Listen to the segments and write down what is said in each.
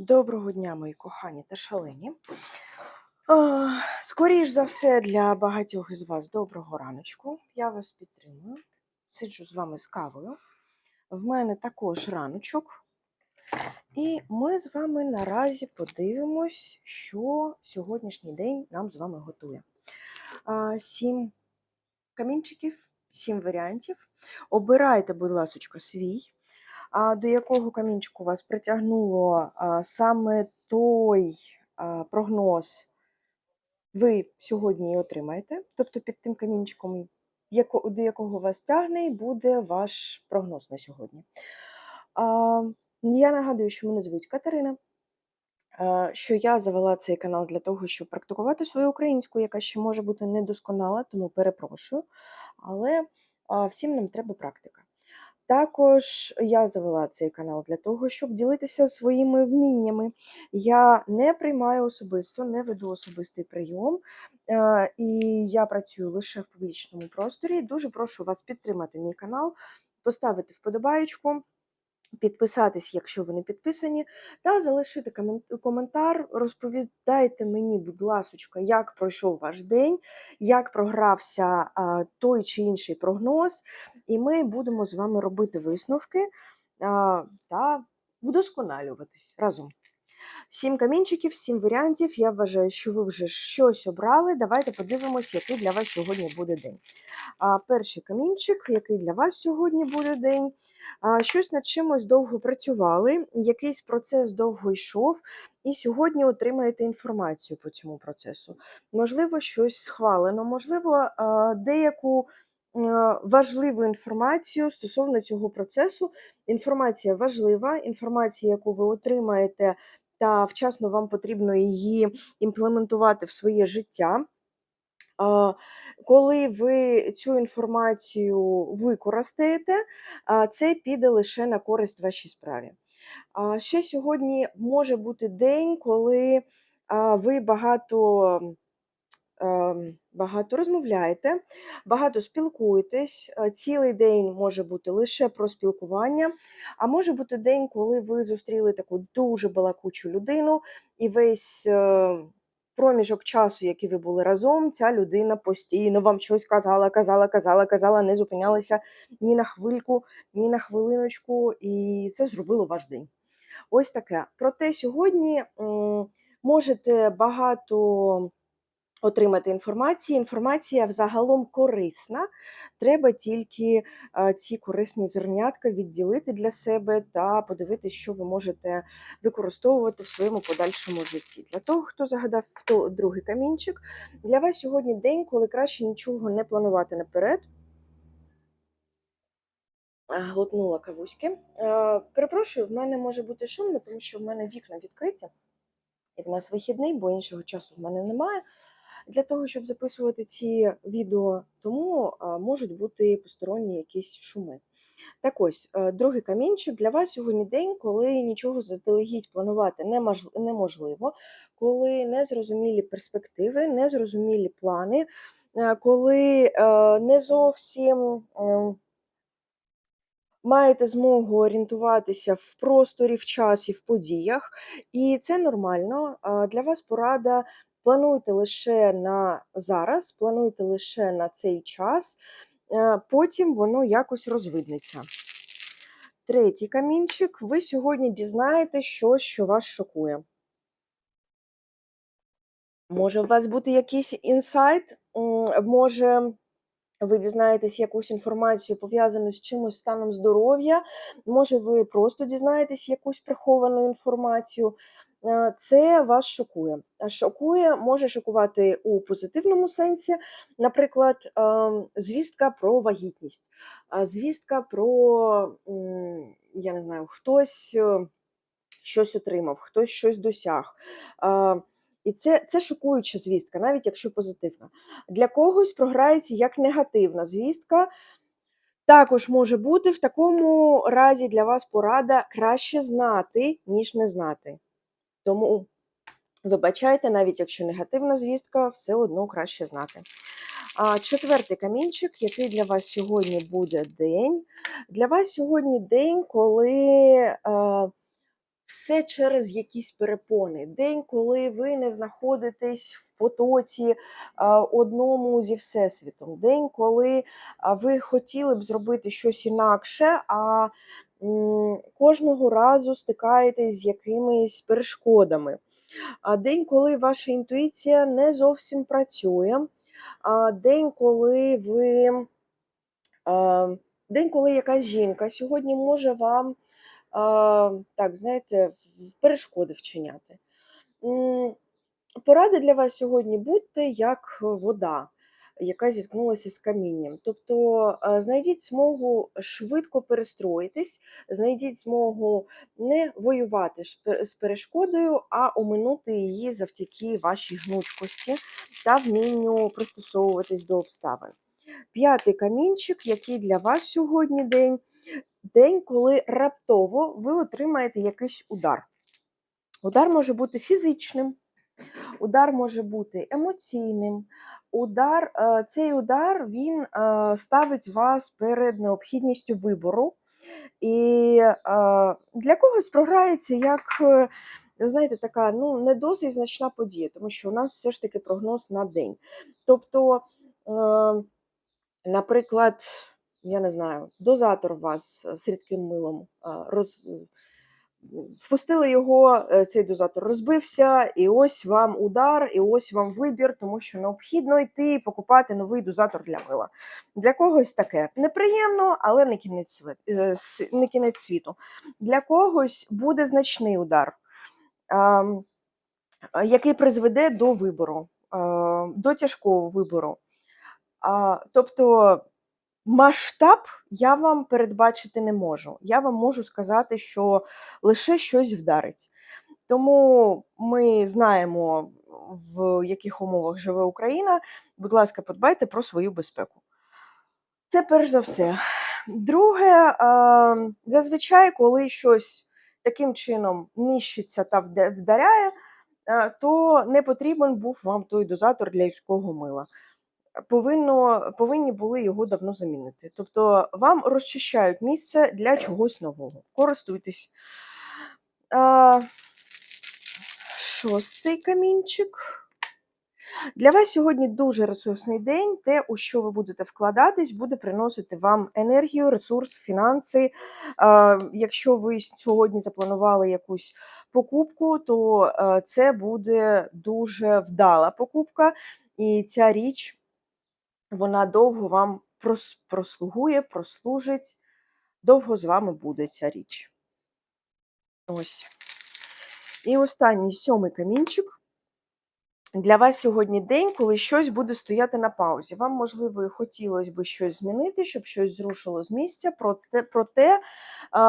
Доброго дня, мої кохані та шалені. А, Скоріш за все, для багатьох із вас доброго раночку. Я вас підтримую. Сиджу з вами з кавою. В мене також раночок. І ми з вами наразі подивимось, що сьогоднішній день нам з вами готує. Сім камінчиків, сім варіантів. Обирайте, будь ласка, свій. А до якого камінчику вас притягнуло саме той прогноз, ви сьогодні і отримаєте. Тобто під тим камінчиком, до якого вас тягне, буде ваш прогноз на сьогодні. Я нагадую, що мене звуть Катерина. Що я завела цей канал для того, щоб практикувати свою українську, яка ще може бути недосконала, тому перепрошую. Але всім нам треба практика. Також я завела цей канал для того, щоб ділитися своїми вміннями. Я не приймаю особисто, не веду особистий прийом, е, і я працюю лише в публічному просторі. Дуже прошу вас підтримати мій канал, поставити вподобаєчку. Підписатись, якщо ви не підписані, та залишити коментар. Розповідайте мені, будь ласочка, як пройшов ваш день, як програвся той чи інший прогноз, і ми будемо з вами робити висновки та вдосконалюватись разом. Сім камінчиків, сім варіантів. Я вважаю, що ви вже щось обрали. Давайте подивимось, який для вас сьогодні буде день. А, Перший камінчик, який для вас сьогодні буде день. А, Щось над чимось довго працювали, якийсь процес довго йшов, і сьогодні отримаєте інформацію по цьому процесу. Можливо, щось схвалено, можливо, деяку важливу інформацію стосовно цього процесу. Інформація важлива, інформація, яку ви отримаєте, та вчасно вам потрібно її імплементувати в своє життя. Коли ви цю інформацію використаєте, це піде лише на користь вашій справі. Ще сьогодні може бути день, коли ви багато, багато розмовляєте, багато спілкуєтесь. Цілий день може бути лише про спілкування, а може бути день, коли ви зустріли таку дуже балакучу людину, і весь е, проміжок часу, який ви були разом, ця людина постійно вам щось казала, казала, казала, казала, не зупинялася ні на хвильку, ні на хвилиночку, і це зробило ваш день. Ось таке. Проте сьогодні можете багато отримати інформації. Інформація взагалом корисна. Треба тільки е, ці корисні зернятка відділити для себе та подивитися, що ви можете використовувати в своєму подальшому житті. Для того, хто загадав хто другий камінчик, для вас сьогодні день, коли краще нічого не планувати наперед. Е, Глотнула кавуськи. Е, Перепрошую, в мене може бути шумно, тому що в мене вікна відкриті, і в нас вихідний, бо іншого часу в мене немає. Для того, щоб записувати ці відео, тому можуть бути посторонні якісь шуми. Так ось, е, другий камінчик для вас сьогодні день, коли нічого заздалегідь планувати неможливо, коли незрозумілі перспективи, незрозумілі плани, е, коли е, не зовсім. ем, Маєте змогу орієнтуватися в просторі, в часі, в подіях, і це нормально. Для вас порада плануйте лише на зараз, плануйте лише на цей час, е, потім воно якось розвиднеться. Третій камінчик. Ви сьогодні дізнаєтесь щось, що вас шокує. Може, у вас бути якийсь інсайт, може, ви дізнаєтесь якусь інформацію, пов'язану з чимось станом здоров'я, може, ви просто дізнаєтесь якусь приховану інформацію. Е, Це вас шокує. Шокує, може шокувати у позитивному сенсі, наприклад, ем, звістка про вагітність, звістка про, я не знаю, хтось е, щось отримав, хтось щось досяг. І це, це шокуюча звістка, навіть якщо позитивна. Для когось програється як негативна звістка. Також може бути в такому разі для вас порада краще знати, ніж не знати. Тому вибачайте, навіть якщо негативна звістка, все одно краще знати. Четвертий камінчик, який для вас сьогодні буде день. Для вас сьогодні день, коли е, все через якісь перепони. День, коли ви не знаходитесь в потоці а, одному зі всесвітом. День, коли ви хотіли б зробити щось інакше, а кожного разу стикаєтесь з якимись перешкодами. День, коли ваша інтуїція не зовсім працює. День, коли ви. День, коли якась жінка сьогодні може вам так, знаєте, перешкоди вчиняти. Поради для вас сьогодні будьте як вода, яка зіткнулася з камінням. Тобто е, знайдіть змогу швидко перестроїтись, знайдіть змогу не воювати з перешкодою, а оминути її завдяки вашій гнучкості та вмінню пристосовуватись до обставин. П'ятий камінчик, який для вас сьогодні день, день, коли раптово ви отримаєте якийсь удар. Удар може бути фізичним, удар може бути емоційним. Удар, е, цей удар він е, ставить вас перед необхідністю вибору. І е, для когось програється як, знаєте, така ну, не досить значна подія, тому що у нас все ж таки прогноз на день. Тобто, наприклад, я не знаю, дозатор вас з рідким милом роз, впустили його, е, цей дозатор розбився, і ось вам удар, і ось вам вибір, тому що необхідно йти і покупати новий дозатор для мила. Для когось таке неприємно, але не кінець, е, не кінець світу. Для когось буде значний удар, який призведе до вибору, до тяжкого вибору. Тобто Масштаб я вам передбачити не можу. Я вам можу сказати, що лише щось вдарить. Тому ми знаємо, в яких умовах живе Україна. Будь ласка, подбайте про свою безпеку. Це перш за все. Друге, зазвичай, коли щось таким чином нищиться та вдаряє, то не потрібен був вам той дозатор для рідкого мила повинно, повинні були його давно замінити. Тобто вам розчищають місце для чогось нового. Користуйтесь. А, шостий камінчик. Для вас сьогодні дуже ресурсний день. Те, у що ви будете вкладатись, буде приносити вам енергію, ресурс, фінанси. Якщо ви сьогодні запланували якусь покупку, то е, це буде дуже вдала покупка, і ця річ вона довго вам прос- прослугує, прослужить, довго з вами буде ця річ. Ось. І останній сьомий камінчик. Для вас сьогодні день, коли щось буде стояти на паузі. Вам, можливо, і хотілося б щось змінити, щоб щось зрушило з місця. Проте,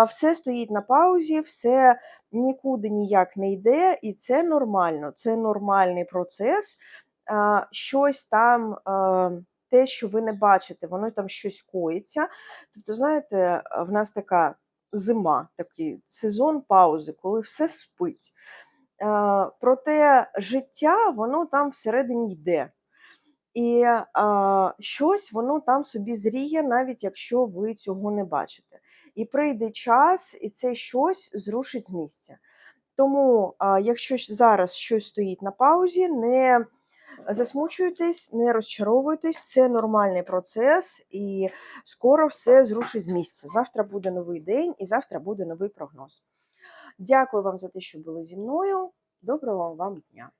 все стоїть на паузі, все нікуди ніяк не йде, і це нормально. Це нормальний процес. Щось там, те, що ви не бачите, воно там щось коїться. Тобто, знаєте, в нас така зима, такий сезон паузи, коли все спить. Е, Проте життя, воно там всередині йде. І а, щось воно там собі зріє, навіть якщо ви цього не бачите. І прийде час, і це щось зрушить з місця. Тому, а, якщо зараз щось стоїть на паузі, не засмучуйтесь, не розчаровуйтесь, це нормальний процес, і скоро все зрушить з місця. Завтра буде новий день, і завтра буде новий прогноз. Дякую вам за те, що були зі мною. Доброго вам дня!